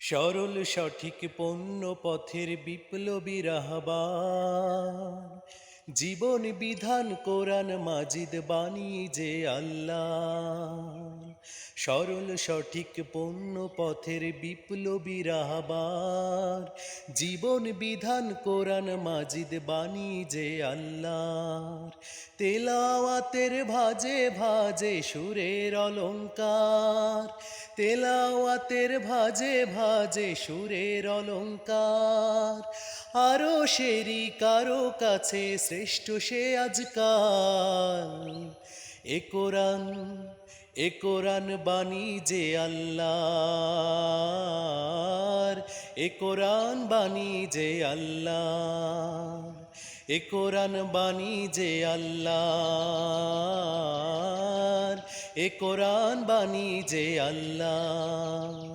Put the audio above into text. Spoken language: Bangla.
সরল সঠিক পণ্য পথের বিপ্লবী রাহবান। জীবন বিধান কোরআন মাজিদ বাণী যে আল্লাহ সরল সঠিক পণ্য পথের বিপ্লবী রাহবার জীবন বিধান কোরআন মাজিদ বাণী যে আল্লাহর। তেলাওয়াতের ভাজে ভাজে সুরের অলঙ্কার তেলাওয়াতের ভাজে ভাজে সুরের অলঙ্কার আরও সেরি কারও কাছে শ্রেষ্ঠ সে আজকাল এ কোরআন এ কোরআন বাণী যে আল্লাহর। এ কোরআন বাণী যে আল্লাহ এ কোরআন বাণী যে আল্লাহ এ কোরআন বাণী যে আল্লাহ